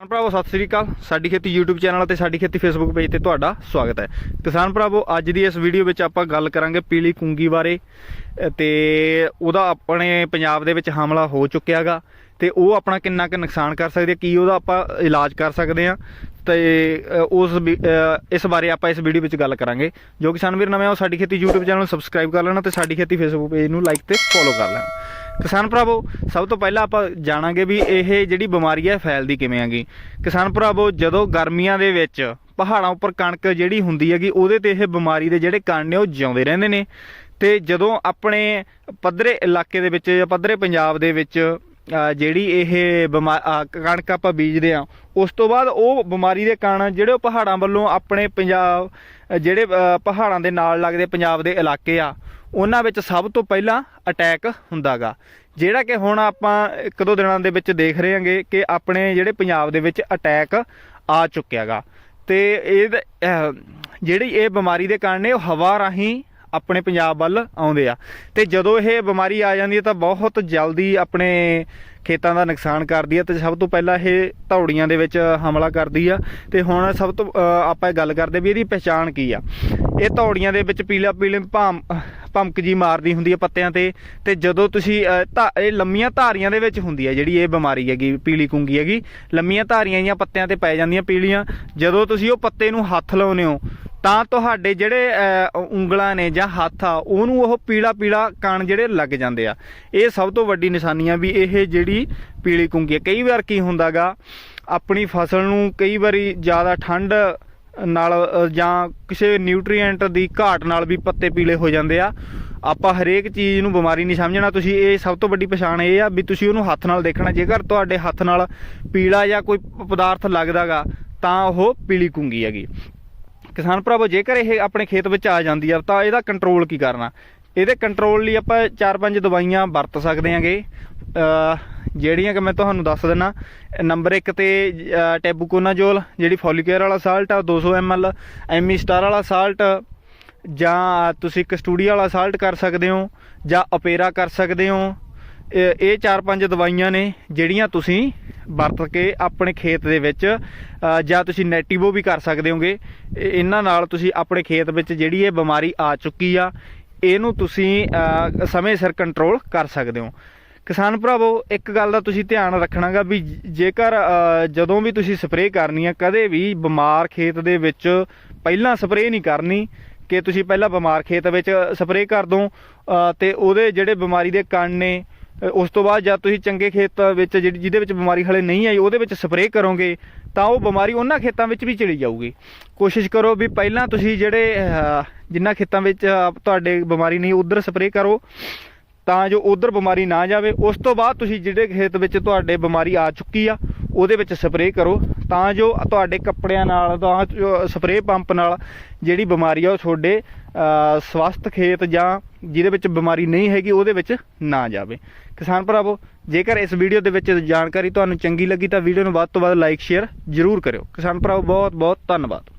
ਕਿਸਾਨ ਭਰਾਵੋ ਸਤਿ ਸ੍ਰੀ ਅਕਾਲ। ਸਾਡੀ ਖੇਤੀ YouTube ਚੈਨਲ ਅਤੇ ਸਾਡੀ ਖੇਤੀ Facebook ਪੇਜ ਤੇ ਤੁਹਾਡਾ ਸਵਾਗਤ ਹੈ। ਕਿਸਾਨ ਭਰਾਵੋ ਅੱਜ ਦੀ ਇਸ ਵੀਡੀਓ ਵਿੱਚ ਆਪਾਂ ਗੱਲ ਕਰਾਂਗੇ ਪੀਲੀ ਕੁੰਗੀ ਬਾਰੇ ਅ, ਤੇ ਉਹਦਾ ਆਪਣੇ ਪੰਜਾਬ ਦੇ ਵਿੱਚ ਹਮਲਾ ਹੋ ਚੁੱਕਿਆਗਾ ਤੇ ਉਹ ਆਪਣਾ ਕਿੰਨਾ ਕੁ ਨੁਕਸਾਨ ਕਰ ਸਕਦੀ ਹੈ ਕੀ ਉਹਦਾ ਆਪਾਂ ਇਲਾਜ ਕਰ ਸਕਦੇ ਆ ਤੇ ਉਸ ਵੀ- ਇਸ ਬਾਰੇ ਆਪਾਂ ਇਸ ਵੀਡੀਓ ਵਿੱਚ ਗੱਲ ਕਰਾਂਗੇ। ਜੋ ਕਿਸਾਨ ਵੀਰ ਨਵੇਂ ਆ ਉਹ ਸਾਡੀ ਖੇਤੀ YouTube ਚੈਨਲ ਨੂੰ ਸਬਸਕ੍ਰਾਈਬ ਕਰ ਲੈਣਾ ਤੇ ਸਾਡੀ ਖੇਤੀ Facebook ਪੇਜ ਨੂੰ ਲਾਈਕ ਤੇ ਫੋਲੋ ਕਰ ਲੈਣਾ। ਕਿਸਾਨ ਭਰਾਵੋ, ਸਭ ਤੋਂ ਪਹਿਲਾਂ ਆਪਾਂ ਜਾਣਾਂਗੇ ਵੀ ਇਹ ਜਿਹੜੀ ਬਿਮਾਰੀ ਹੈ, ਫੈਲਦੀ ਕਿਵੇਂ ਹੈਗੀ। ਕਿਸਾਨ ਭਰਾਵੋ, ਜਦੋਂ ਗਰਮੀਆਂ ਦੇ ਵਿੱਚ ਪਹਾੜਾਂ ਉੱਪਰ ਕਣਕ ਜਿਹੜੀ ਹੁੰਦੀ ਹੈਗੀ, ਉਹਦੇ ਤੇ ਇਹ ਬਿਮਾਰੀ ਦੇ ਜਿਹੜੇ ਕਣ ਨੇ, ਉਹ ਜਿਉਂਦੇ ਰਹਿੰਦੇ ਨੇ। ਤੇ ਜਦੋਂ ਆਪਣੇ ਪੱਧਰੇ ਇਲਾਕੇ ਦੇ ਵਿੱਚ ਜਾਂ ਪੱਧਰੇ ਪੰਜਾਬ ਦੇ ਵਿੱਚ ਜਿਹੜੀ ਇਹ ਬਿਮਾ- ਕਣਕ ਆਪਾਂ ਬੀਜਦੇ ਆ ਉਸ ਤੋਂ ਬਾਅਦ ਉਹ ਬਿਮਾਰੀ ਦੇ ਕਾਰਨ ਜਿਹੜੇ ਉਹ ਪਹਾੜਾਂ ਵੱਲੋਂ ਆਪਣੇ ਪੰਜਾਬ ਜਿਹੜੇ ਪਹਾੜਾਂ ਦੇ ਨਾਲ ਲੱਗਦੇ ਪੰਜਾਬ ਦੇ ਇਲਾਕੇ ਆ, ਉਹਨਾਂ ਵਿੱਚ ਸਭ ਤੋਂ ਪਹਿਲਾਂ ਅਟੈਕ ਹੁੰਦਾਗਾ ਜਿਹੜਾ ਕਿ ਹੁਣ ਆਪਾਂ ਇੱਕ ਦੋ ਦਿਨਾਂ ਦੇ ਵਿੱਚ ਦੇਖ ਰਹੇ ਹਾਂਗੇ ਕਿ ਆਪਣੇ ਜਿਹੜੇ ਪੰਜਾਬ ਦੇ ਵਿੱਚ ਅਟੈਕ ਆ ਚੁੱਕਿਆਗਾ ਤੇ ਇਹ ਜਿਹੜੀ ਇਹ ਬਿਮਾਰੀ ਦੇ ਕਾਰਨ ਨੇ ਉਹ ਹਵਾ ਰਾਹੀਂ ਆਪਣੇ ਪੰਜਾਬ ਵੱਲ ਆਉਂਦੇ ਆ। ਤੇ ਜਦੋਂ ਇਹ ਬਿਮਾਰੀ ਆ ਜਾਂਦੀ ਹੈ ਤਾਂ ਬਹੁਤ ਜਲਦੀ ਆਪਣੇ ਖੇਤਾਂ ਦਾ ਨੁਕਸਾਨ ਕਰਦੀ ਹੈ ਤੇ ਸਭ ਤੋਂ ਪਹਿਲਾਂ ਇਹ ਧੌੜੀਆਂ ਦੇ ਵਿੱਚ ਹਮਲਾ ਕਰਦੀ ਆ। ਤੇ ਹੁਣ ਸਭ ਤੋਂ ਆਪਾਂ ਗੱਲ ਕਰਦੇ ਵੀ ਇਹਦੀ ਪਛਾਣ ਕੀ ਆ। ਇਹ ਧੌੜੀਆਂ ਦੇ ਵਿੱਚ ਪੀਲਾ ਪੀਲੇ ਭਾਮ, ਭਮਕ ਜੀ ਮਾਰਦੀ ਹੁੰਦੀ ਹੈ ਪੱਤਿਆਂ ਤੇ। ਤੇ ਜਦੋਂ ਤੁਸੀਂ ਧਾ- ਇਹ ਲੰਮੀਆਂ ਧਾਰੀਆਂ ਦੇ ਵਿੱਚ ਹੁੰਦੀ ਹੈ ਜਿਹੜੀ ਇਹ ਬਿਮਾਰੀ ਹੈਗੀ, ਪੀਲੀ ਕੁੰਗੀ ਹੈਗੀ, ਲੰਮੀਆਂ ਧਾਰੀਆਂ ਜਾਂ ਪੱਤਿਆਂ ਤੇ ਪੈ ਜਾਂਦੀਆਂ ਪੀਲੀਆਂ। ਜਦੋਂ ਤੁਸੀਂ ਉਹ ਪੱਤੇ ਨੂੰ ਹੱਥ ਲਾਉਨੇ ਹੋ ਤਾਂ ਤੁਹਾਡੇ ਜਿਹੜੇ ਉਂਗਲਾਂ ਨੇ ਜਾਂ ਹੱਥ ਆ, ਉਹਨੂੰ ਉਹ ਪੀਲਾ ਪੀਲਾ ਕਣ ਜਿਹੜੇ ਲੱਗ ਜਾਂਦੇ ਆ। ਇਹ ਸਭ ਤੋਂ ਵੱਡੀ ਨਿਸ਼ਾਨੀ ਆ ਵੀ ਇਹ ਜਿਹੜੀ ਪੀਲੀ ਕੁੰਗੀ ਹੈ ਕਈ ਵਾਰ ਕੀ ਹੁੰਦਾਗਾ, ਆਪਣੀ ਫਸਲ ਨੂੰ ਕਈ ਵਾਰੀ ਜ਼ਿਆਦਾ ਠੰਡ ਨਾਲ ਜਾਂ ਕਿਸੇ ਨਿਊਟ੍ਰੀਐਂਟ ਦੀ ਘਾਟ ਨਾਲ ਵੀ ਪੱਤੇ ਪੀਲੇ ਹੋ ਜਾਂਦੇ ਆ। ਆਪਾਂ ਹਰੇਕ ਚੀਜ਼ ਨੂੰ ਬਿਮਾਰੀ ਨਹੀਂ ਸਮਝਣਾ। ਤੁਸੀਂ ਇਹ ਸਭ ਤੋਂ ਵੱਡੀ ਪਛਾਣ ਇਹ ਆ ਵੀ ਤੁਸੀਂ ਉਹਨੂੰ ਹੱਥ ਨਾਲ ਦੇਖਣਾ। ਜੇਕਰ ਤੁਹਾਡੇ ਹੱਥ ਨਾਲ ਪੀਲਾ ਜਾਂ ਕੋਈ ਪਦਾਰਥ ਲੱਗਦਾਗਾ, ਤਾਂ ਉਹ ਪੀਲੀ ਕੁੰਗੀ ਹੈਗੀ। ਕਿਸਾਨ ਭਰਾਵੋ, ਜੇਕਰ ਇਹ ਆਪਣੇ ਖੇਤ ਵਿੱਚ ਆ ਜਾਂਦੀ ਆ, ਤਾਂ ਇਹਦਾ ਕੰਟਰੋਲ ਕੀ ਕਰਨਾ? ਇਹਦੇ ਕੰਟਰੋਲ ਲਈ ਆਪਾਂ 4-5 ਦਵਾਈਆਂ ਵਰਤ ਸਕਦੇ ਹਾਂਗੇ ਜਿਹੜੀਆਂ ਕਿ ਮੈਂ ਤੁਹਾਨੂੰ ਦੱਸ ਦਿੰਨਾ। ਨੰਬਰ 1 ਤੇ ਟੈਬੂਕੋਨਾਜੋਲ ਜਿਹੜੀ ਫੋਲੀਕੇਅਰ ਵਾਲਾ ਸਾਲਟ ਆ 200 ml ਐਮੀ ਸਟਾਰ ਵਾਲਾ ਸਾਲਟ, ਜਾਂ ਤੁਸੀਂ ਕਸਟੂਡੀ ਵਾਲਾ ਸਾਲਟ ਕਰ ਸਕਦੇ ਹੋ, ਜਾਂ ਅਪੇਰਾ ਕਰ ਸਕਦੇ ਹੋ। ਇਹ ਚਾਰ ਪੰਜ ਦਵਾਈਆਂ ਨੇ, ਜਿਹੜੀਆਂ ਤੁਸੀਂ ਵਰਤ ਕੇ ਆਪਣੇ ਖੇਤ ਦੇ ਵਿੱਚ ਜਾਂ ਤੁਸੀਂ ਨੈਟਿਵੋ ਵੀ ਕਰ ਸਕਦੇ ਹੋਗੇ। ਇਹਨਾਂ ਨਾਲ ਤੁਸੀਂ ਆਪਣੇ ਖੇਤ ਵਿੱਚ ਜਿਹੜੀ ਇਹ ਬਿਮਾਰੀ ਆ ਚੁੱਕੀ ਆ ਇਹਨੂੰ ਤੁਸੀਂ ਸਮੇਂ ਸਿਰ ਕੰਟਰੋਲ ਕਰ ਸਕਦੇ ਹੋ। ਕਿਸਾਨ ਭਰਾਵੋ ਇੱਕ ਗੱਲ ਦਾ ਤੁਸੀਂ ਧਿਆਨ ਰੱਖਣਾਗਾ ਵੀ ਜੇਕਰ ਜਦੋਂ ਵੀ ਤੁਸੀਂ ਸਪਰੇਅ ਕਰਨੀ ਆ ਕਦੇ ਵੀ ਬਿਮਾਰ ਖੇਤ ਦੇ ਵਿੱਚ ਪਹਿਲਾਂ ਸਪਰੇਅ ਨਹੀਂ ਕਰਨੀ ਕਿ ਤੁਸੀਂ ਪਹਿਲਾਂ ਬਿਮਾਰ ਖੇਤ ਵਿੱਚ ਸਪਰੇਅ ਕਰ ਦੋ ਅ, ਤੇ ਉਹਦੇ ਜਿਹੜੇ ਬਿਮਾਰੀ ਦੇ ਕਣ ਨੇ ਉਸ ਤੋਂ ਬਾਅਦ ਜਦ ਤੁਸੀਂ ਚੰਗੇ ਖੇਤਾਂ ਵਿੱਚ ਜਿਹੜੀ ਜਿਹਦੇ ਵਿੱਚ ਬਿਮਾਰੀ ਹਲੇ ਨਹੀਂ ਆਈ ਉਹਦੇ ਵਿੱਚ ਸਪਰੇਅ ਕਰੋਗੇ ਤਾਂ ਉਹ ਬਿਮਾਰੀ ਉਹਨਾਂ ਖੇਤਾਂ ਵਿੱਚ ਵੀ ਚਲੀ ਜਾਊਗੀ। ਕੋਸ਼ਿਸ਼ ਕਰੋ ਵੀ ਪਹਿਲਾਂ ਤੁਸੀਂ ਜਿਹੜੇ ਅ, ਜਿਨ੍ਹਾਂ ਖੇਤਾਂ ਵਿੱਚ ਤੁਹਾਡੇ ਬਿਮਾਰੀ ਨਹੀਂ ਉਧਰ ਸਪਰੇਅ ਕਰੋ। ਤਾਂ ਜੋ ਉਧਰ ਬਿਮਾਰੀ ਨਾ ਜਾਵੇ ਉਸ ਤੋਂ ਬਾਅਦ ਤੁਸੀਂ ਜਿਹੜੇ ਖੇਤ ਵਿੱਚ ਤੁਹਾਡੇ ਬਿਮਾਰੀ ਆ ਚੁੱਕੀ ਆ ਉਹਦੇ ਵਿੱਚ ਸਪਰੇਅ ਕਰੋ। ਤਾਂ ਜੋ ਤੁਹਾਡੇ ਕੱਪੜਿਆਂ ਨਾਲ ਤਾਂ ਸਪਰੇਅ ਪੰਪ ਨਾਲ ਜਿਹੜੀ ਬਿਮਾਰੀ ਆ ਉਹ ਤੁਹਾਡੇ ਅ, ਸਵਸਥ ਖੇਤ ਜਾਂ ਜਿਹਦੇ ਵਿੱਚ ਬਿਮਾਰੀ ਨਹੀਂ ਹੈਗੀ, ਉਹਦੇ ਵਿੱਚ ਨਾ ਜਾਵੇ। ਕਿਸਾਨ ਭਰਾਵੋ, ਜੇਕਰ ਇਸ ਵੀਡੀਓ ਦੇ ਵਿੱਚ ਜਾਣਕਾਰੀ ਤੁਹਾਨੂੰ ਚੰਗੀ ਲੱਗੀ ਤਾਂ ਵੀਡੀਓ ਨੂੰ ਵੱਧ ਤੋਂ ਵੱਧ ਲਾਈਕ ਸ਼ੇਅਰ ਜ਼ਰੂਰ ਕਰਿਓ। ਕਿਸਾਨ ਭਰਾਵੋ ਬਹੁਤ ਬਹੁਤ ਧੰਨਵਾਦ।